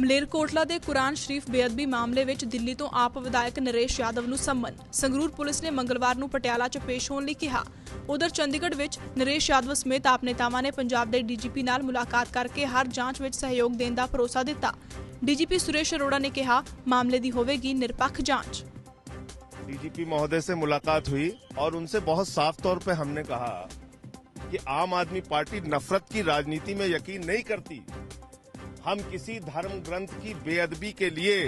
ਮਲੇਰਕੋਟਲਾ ਦੇ ਕੁਰਾਨ ਸ਼ਰੀਫ ਬੇਅਦਬੀ ਮਾਮਲੇ ਵਿੱਚ ਦਿੱਲੀ ਤੋਂ ਆਪ ਵਿਧਾਇਕ ਨਰੇਸ਼ ਯਾਦਵ ਨੂੰ ਸੰਮਨ ਸੰਗਰੂਰ ਪੁਲਿਸ ਨੇ ਮੰਗਲਵਾਰ ਨੂੰ ਪਟਿਆਲਾ 'ਚ ਪੇਸ਼ ਹੋਣ ਲਈ ਕਿਹਾ ਉਧਰ ਚੰਡੀਗੜ੍ਹ ਵਿੱਚ ਨਰੇਸ਼ ਯਾਦਵ ਸਮੇਤ ਆਪ ਨੇਤਾਵਾਂ ਨੇ ਪੰਜਾਬ ਦੇ ਡੀਜੀਪੀ ਨਾਲ ਮੁਲਾਕਾਤ ਕਰਕੇ ਹਰ ਜਾਂਚ ਵਿੱਚ ਸਹਿਯੋਗ ਦੇਣ ਦਾ ਭਰੋਸਾ ਦਿੱਤਾ ਡੀਜੀਪੀ ਸੁਰੇਸ਼ ਅਰੋੜਾ ਨੇ ਕਿਹਾ ਮਾਮਲੇ ਦੀ ਹੋਵੇਗੀ ਨਿਰਪੱਖ ਜਾਂਚ डीजीपी महोदय से मुलाकात हुई और उनसे बहुत साफ तौर पे हमने कहा कि आम आदमी पार्टी नफरत की राजनीति में यकीन नहीं करती हम किसी धर्म ग्रंथ की बेअदबी के लिए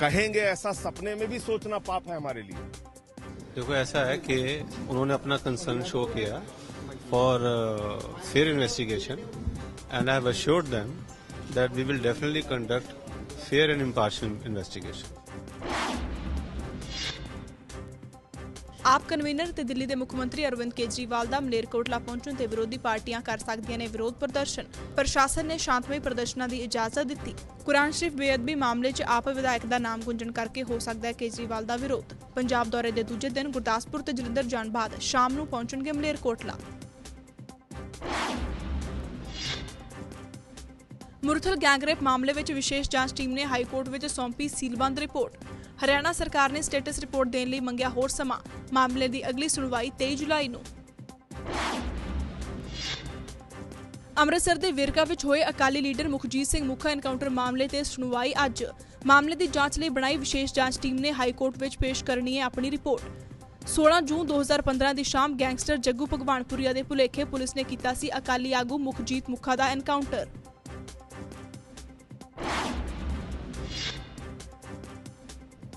कहेंगे ऐसा सपने में भी सोचना पाप है हमारे लिए। देखो, ऐसा है कि उन्होंने अपना कंसर्न शो किया for fair investigation and I have assured them that we will definitely conduct fair and impartial investigation AAP convener ਤੇ ਦਿੱਲੀ ਦੇ ਮੁੱਖ ਮੰਤਰੀ ਅਰਵਿੰਦ ਕੇਜਰੀਵਾਲ ਦਾ ਮਲੇਰਕੋਟਲਾ ਪਹੁੰਚਣ ਤੇ ਵਿਰੋਧੀ ਪਾਰਟੀਆਂ ਕਰ ਸਕਦੀਆਂ ਨੇ ਵਿਰੋਧ ਪ੍ਰਦਰਸ਼ਨ। ਪ੍ਰਸ਼ਾਸਨ ਨੇ ਸ਼ਾਂਤਮਈ ਪ੍ਰਦਰਸ਼ਨਾਂ ਦੀ ਇਜਾਜ਼ਤ ਦਿੱਤੀ। ਕੁਰਾਨ ਸ਼ਰੀਫ ਬੇਅਦਬੀ ਮਾਮਲੇ 'ਚ ਆਪ ਵਿਧਾਇਕ ਦਾ ਨਾਮ ਗੁੰਜਣ ਕਰਕੇ ਹੋ ਸਕਦਾ ਹੈ ਕੇਜਰੀਵਾਲ ਦਾ ਵਿਰੋਧ। ਪੰਜਾਬ ਦੌਰੇ ਦੇ ਦੂਜੇ ਦਿਨ ਗੁਰਦਾਸਪੁਰ ਤੇ ਜਲੰਧਰ ਜਾਣ ਬਾਅਦ ਸ਼ਾਮ ਨੂੰ ਪਹੁੰਚਣਗੇ ਮਲੇਰਕੋਟਲਾ। ਮੁਰਥਲ ਗੈਂਗਰੇਪ ਮਾਮਲੇ ਵਿੱਚ ਵਿਸ਼ੇਸ਼ ਜਾਂਚ ਟੀਮ ਨੇ ਹਾਈ ਕੋਰਟ ਵਿੱਚ ਸੌਂਪੀ ਸੀਲਬੰਦ ਰਿਪੋਰਟ। ਹਰਿਆਣਾ ਸਰਕਾਰ ਨੇ ਸਟੇਟਸ ਰਿਪੋਰਟ ਦੇਣ ਲਈ ਮੰਗਿਆ ਹੋਰ ਸਮਾਂ। ਮਾਮਲੇ ਦੀ ਅਗਲੀ ਸੁਣਵਾਈ 23 ਜੁਲਾਈ ਨੂੰ। ਅੰਮ੍ਰਿਤਸਰ ਦੇ ਵਿਰਕਾ ਵਿੱਚ ਹੋਏ ਅਕਾਲੀ ਲੀਡਰ ਮੁਖਜੀਤ ਸਿੰਘ ਮੁਖਾ ਐਨਕਾਊਂਟਰ ਮਾਮਲੇ ਤੇ ਸੁਣਵਾਈ ਅੱਜ। ਮਾਮਲੇ ਦੀ ਜਾਂਚ ਲਈ ਬਣਾਈ ਵਿਸ਼ੇਸ਼ ਜਾਂਚ ਟੀਮ ਨੇ ਹਾਈ ਕੋਰਟ ਵਿੱਚ ਪੇਸ਼ ਕਰਨੀ ਹੈ ਆਪਣੀ ਰਿਪੋਰਟ। 16 ਜੂਨ 2015 ਦੀ ਸ਼ਾਮ ਗੈਂਗਸਟਰ ਜੱਗੂ ਭਗਵਾਨਪੁਰੀਆ ਦੇ ਭੁਲੇਖੇ ਪੁਲਿਸ ਨੇ ਕੀਤਾ ਸੀ ਅਕਾਲੀ ਆਗੂ ਮੁਖਜੀਤ ਮੁਖਾ ਦਾ ਐਨਕਾਊਂਟਰ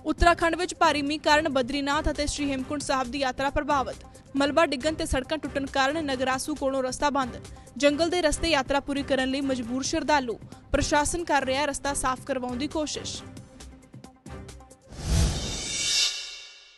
ਉੱਤਰਾਖੰਡ ਵਿੱਚ ਭਾਰੀ ਮੀਂਹ ਕਾਰਨ ਬਦਰੀਨਾਥ ਅਤੇ ਸ਼੍ਰੀ ਹੇਮਕੁੰਟ ਸਾਹਿਬ ਦੀ ਯਾਤਰਾ ਪ੍ਰਭਾਵਿਤ। ਮਲਬਾ ਡਿੱਗਣ ਤੇ ਸੜਕਾਂ ਟੁੱਟਣ ਕਾਰਨ ਨਗਰਾਸੂ ਕੋਲੋਂ ਰਸਤਾ ਬੰਦ। ਜੰਗਲ ਦੇ ਰਸਤੇ ਯਾਤਰਾ ਪੂਰੀ ਕਰਨ ਲਈ ਮਜਬੂਰ ਸ਼ਰਧਾਲੂ। ਪ੍ਰਸ਼ਾਸਨ ਕਰ ਰਿਹਾ ਰਸਤਾ ਸਾਫ਼ ਕਰਵਾਉਣ ਦੀ ਕੋਸ਼ਿਸ਼।